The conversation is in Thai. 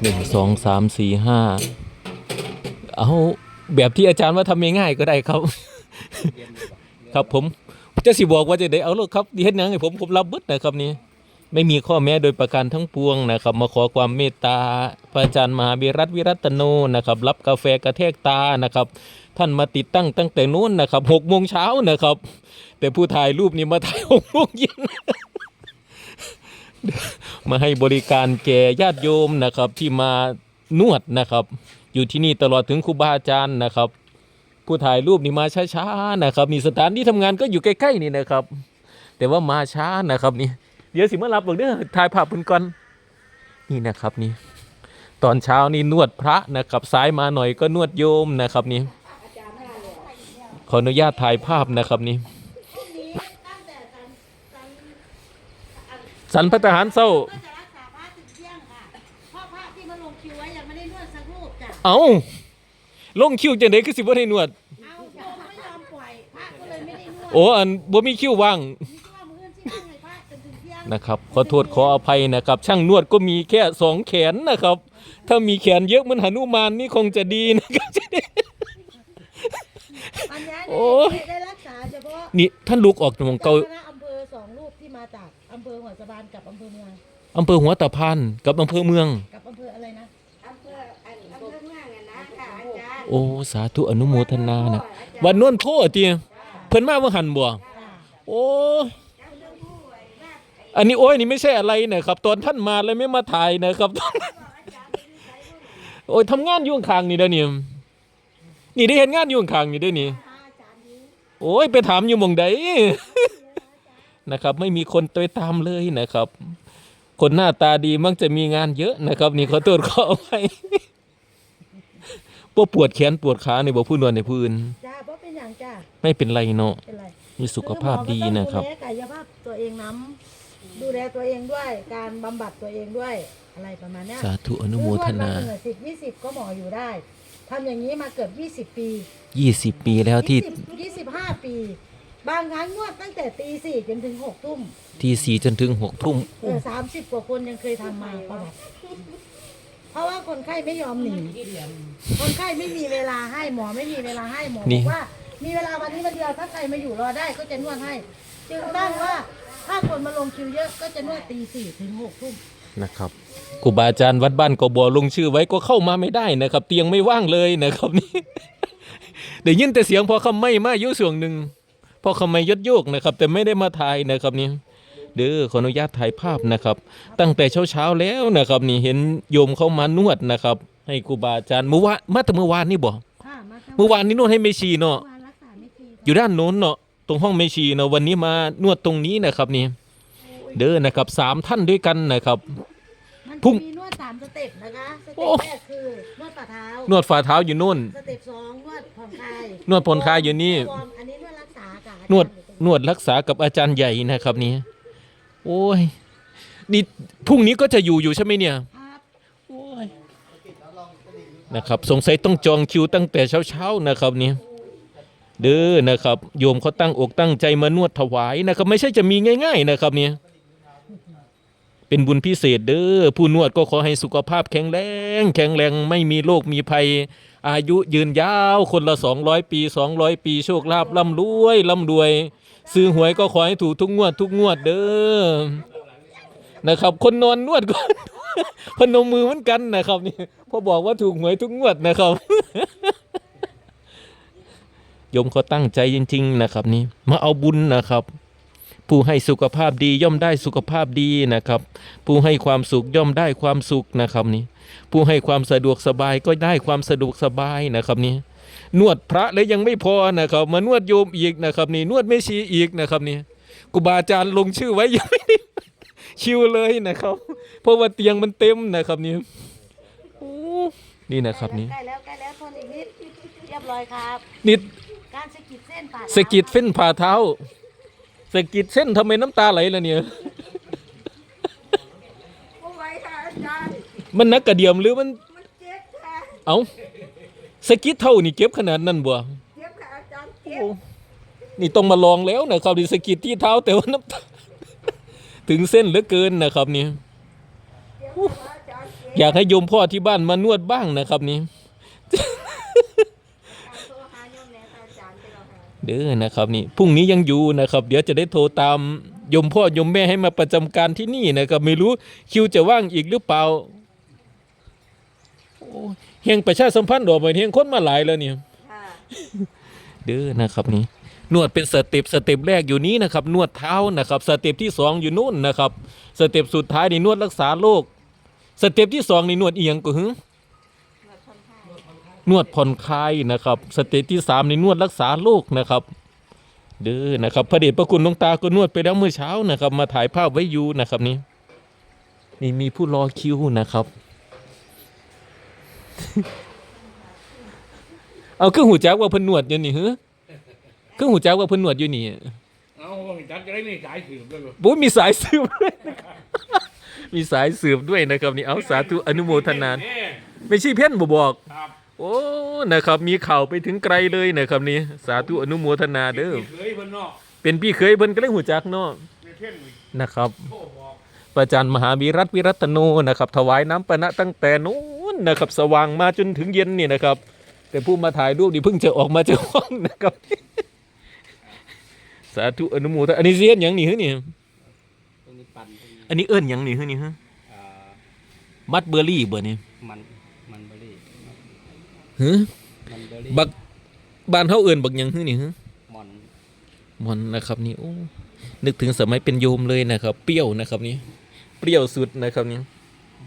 หนึ่งสองสามสี่ห้าเอาแบบที่อาจารย์ว่าทำง่ายๆก็ได้ครับ ครับผมจะสิบอกว่าจะได้เอาลูกครับดีเฮ็ดหยังให้ผมผมรับเบิดนะครับนี่ไม่มีข้อแม้โดยประการทั้งปวงนะครับ มาขอความเมตตาพระอาจารย์มหาวิรัตวิรัตโนนะครับ รับกาแฟกระแทกตานะครับ ท่านมาติดตั้งตั้งแต่นู้นนะครับหกโมงเช้านะครับ แต่ผู้ถ่ายรูปนี่มาถ่ายหกโมงเย็น มาให้บริการแก่ญาติโยมนะครับที่มานวดนะครับ อยู่ที่นี่ตลอดถึงครูบาอาจารย์นะครับ ผู้ถ่ายรูปนี่มาช้าๆนะครับนี่สถานที่ทำงานก็อยู่ใกล้ๆนี่นะครับ แต่ว่ามาช้านะครับนี่เดี๋ยวสิมารับเบิ่งเด้อถ่ายภาพเพิ่นก่อนนี่นะครับนี่ตอนเช้านี่นวดพระนะครับซ้ายมาหน่อยก็นวดโยมนะครับนี่ขออนุญาตถ่ายภาพนะครับนี่สันพระทหารเศร้า เอาลงคิวจังได๋คือสิบ่ได้นวด เอาโยมไม่ยอมปล่อยพระก็เลยไม่ได้นวดโอ้อันบ่มีคิวว่างมีที่ว่ามือที่นั่งให้พระจนถึงเที่ยงนะครับ ขอโทษขออภัยนะครับ ช่างนวดก็มีแค่สองแขนนะครับ ถ้ามีแขนเยอะเหมือนหนุมานนี่คงจะดีนะครับ อันนี้โอ้ย ได้รักษาเฉพาะนี่ท่านลุกออกจากวงเก่าเจ้าคณะอำเภอสองรูปที่มาจากอำเภอหัวสะพานกับอำเภอเมืองอำเภอหัวตะพานกับอำเภอเมือง กับ โอ้สาธุอนุโมทนานะวันนวนโทษติเพิ่นมาว่าหันบ่ค่ะโอ้อันนี้โอ้ยนี่ไม่ใช่อะไรนะครับ ตอนท่านมาเลยไม่มาถ่ายนะครับโอ้ยทำงานยู่ข้างนี่เด้อนี่นี่ได้เห็นงานยู่ข้างนี่เด้อนี่โอ้ยไปถามอยู่มองใดนะครับ ไม่มีคนไปตามเลยนะครับ คนหน้าตาดีมักจะมีงานเยอะนะครับ นี่ขอโทษขออภัยป วดปวดแขนปวดขาในบ่ผู้นวลในผู้อื่นจ้าเพราะเป็นอย่างจ้าไม่เป็นไรเนาะเป็นไรมีสุขภาพดีนะครับ ดูแลกายภาพตัวเองน้ำดูแลตัวเองด้วย การบำบัดตัวเองด้วยอะไรประมาณเนี้ยสาธุอนุโมทนาเหนื่อยสิบยี่สิบก็หมออยู่ได้ทำอย่างนี้มาเกือบยี่สิบปี 20 ปีแล้วที่ยี่สิบห้าปี บางครั้งนวดตั้งแต่ตีสี่จนถึงหกทุ่มที่สี่จนถึงหกทุ่มเออสามสิบกว่าคนยังเคยทำมาประวัติ เพราะว่าคนไข้ไม่ยอมหนี คนไข้ไม่มีเวลาให้หมอไม่มีเวลาให้หมอบอกว่า มีเวลาวันนี้วันเดียวถ้าใครมาอยู่รอได้ก็จะนวดให้ จึงตั้งว่าถ้าคนมาลงคิวเยอะก็จะนวดตีสี่ถึงหกทุ่มนะครับครูบาอาจารย์วัดบ้านกบอลงชื่อไว้ก็เข้ามาไม่ได้นะครับ เตียงไม่ว่างเลยนะครับนี่เดี๋ยวยินแต่เสียงพอคำไม่มาอยู่ส่วงหนึ่งพอคำไม่ยดโยกนะครับ แต่ไม่ได้มาถ่ายนะครับนี่ เด้อขออนุญาตถ่ายภาพนะครับ ตั้งแต่เช้าเช้าๆแล้วนะครับนี่เห็นโยมเข้ามานวดนะครับ ให้ครูบาอาจารย์เมื่อวานมาแต่เมื่อวานนี่บ่ค่ะมาทำเมื่อวานนี้นวดให้เมชีเนาะวานรักษาไม่ฟรีอยู่ด้านโน้นเนาะตรงห้องเมชีเนาะวันนี้มานวดตรงนี้นะครับนี่เด้อนะครับสามท่านด้วยกันนะครับมันพุ่จะงมีนวดสามสเต็ปนะคะสโอ้เต็ปแรกคือนวดฝ่าเท้านวดฝ่าเท้าอยู่นู่นสเต็ปสองนวดผ่อนคลายนวดผ่อนคลายอยู่นี่วอร์มอันนี้นวดรักษาค่ะนวดนวดรักษากับอาจารย์ใหญ่นะครับนี่ โอ้ย นี่พรุ่งนี้ก็จะอยู่อยู่ใช่ไหมเนี่ยโอ้ยนะครับ สงสัยต้องจองคิวตั้งแต่เช้าๆนะครับเนี่ยเด้อนะครับ โยมเขาตั้งอกตั้งใจมานวดถวายนะครับ ไม่ใช่จะมีง่าย ๆนะครับเนี่ยเป็นบุญพิเศษเด้อผู้นวดก็ขอให้สุขภาพแข็งแรง แข็งแรงไม่มีโรคมีภัย อายุยืนยาวคนละ 200 ปี 200 ปีโชคลาภร่ำรวยร่ำรวย ซื้อหวยก็ขอให้ถูกทุกงวดทุกงวดเด้อนะครับ คนนอนนวดก็พนมมือเหมือนกันนะครับนี่พอบอกว่าถูกหวยทุกงวดนะครับโยมเขาตั้งใจจริง ๆ นะครับ นี่มาเอาบุญนะครับ ผู้ให้สุขภาพดีย่อมได้สุขภาพดีนะครับ ผู้ให้ความสุขย่อมได้ความสุขนะครับนี่ผู้ให้ความสะดวกสบายก็ได้ความสะดวกสบายนะครับนี่ นวดพระแล้วยังไม่พอนะครับ มานวดโยมอีกนะครับ นี่นวดแม่ชีอีกนะครับนี่ครูบาอาจารย์ลงชื่อไว้ยังไม่ได้คิวเลยนะครับ เพราะว่าเตียงมันเต็มนะครับนี่โอ้นี่นะครับนี่ใกล้แล้วใกล้แล้วทนอีกนิดเรียบร้อยครับนี่การสะกิดเส้นฝ่าสะกิดเส้นผ่าเท้าสะกิดเส้นทำไมน้ำตาไหลล่ะเนี่ยโอ้ไว้ค่ะอาจารย์มันนักกระเดียมหรือมัน มันเจ็บค่ะเอา สะกิดเท่านี่เก็บขนาดนั้นบ่เจ็บค่ะอาจารย์เจ็บโอ้นี่ต้องมาลองแล้วนะครับดิสะกิดที่เท้าแต่ว่าน้ำตาถึงเส้นเหลือเกินนะครับนี่ เจ็บค่ะอาจารย์เจ็บอยากให้โยมพ่อที่บ้านมานวดบ้างนะครับนี่ โทรหาโยมแม่อาจารย์ไปแล้วค่ะเด้อนะครับนี่พรุ่งนี้ยังอยู่นะครับ เดี๋ยวจะได้โทรตามโยมพ่อโยมแม่ให้มาประจำการที่นี่นะครับ ไม่รู้คิวจะว่างอีกหรือเปล่าโอ้ย เฮงประชาสัมพันธ์ดอกไปเฮงคนมาหลายแล้วเนี่ยเด้อนะครับนี่นวดเป็นสเต็ปสเต็ปแรกอยู่นี้นะครับ นวดเท้านะครับสเต็ปที่สองอยู่นู่นนะครับสเต็ปสุดท้ายนี่นวดรักษาโรคสเต็ปที่สองนี่นวดเอียงก็หึหนวดคนไข้นวดผ่อนคลายนะครับ สเต็ปที่สามนี่นวดรักษาโรคนะครับเด้อนะครับพระเดชพระคุณหลวงตาก็นวดไปแล้วเมื่อเช้านะครับ มาถ่ายภาพไว้อยู่นะครับนี่นี่มีผู้รอคิวนะครับ เอาเครื่องหูจักว่าเพิ่นนวดอยู่นี่ฮะเครื่องหูจักว่าเพิ่นนวดอยู่นี่เอาจัดจะได้ไม่สายสืบด้วยบ่บุ้ยมีสายสืบด้วยนะครับมีสายสืบด้วยนะครับนี่เอาสาธุอนุโมทนาเยไม่ใช่เพ่นบ่บอกครับโอ้นะครับ มีข่าวไปถึงไกลเลยนะครับนี่สาธุอนุโมทนาเด้อพี่เคยเพิ่นเนาะเป็นพี่เคยเพิ่นก็เลยหูจักเนาะไม่เพ่นอีกนะครับโทรบอกประจันมหาวีรัตวิรัตโนนะครับ ถวายน้ำปะนะตั้งแต่นู้ นนะครับ สว่างมาจนถึงเย็นนี่นะครับ แต่ผู้มาถ่ายรูปนี่เพิ่งจะออกมาจากห้องนะครับ สาธุอนุโมทนาอันนี้เสียนหยังนี่ฮึนี่ตรงนี้ปั่นตรงนี้อันนี้เอิ้นหยังนี่ฮึนี่ฮะอ่ามัดเบอร์รี่เบอร์นี่มันมันเบอร์รี่ฮึมันเบอร์รี่บักบ้านเฮาเอิ้นบักหยังฮึนี่ฮึมอนมอนนะครับนี่โอ้นึกถึงสมัยเป็นโยมเลยนะครับ เปรี้ยวนะครับนี่เปรี้ยวสุดนะครับนี่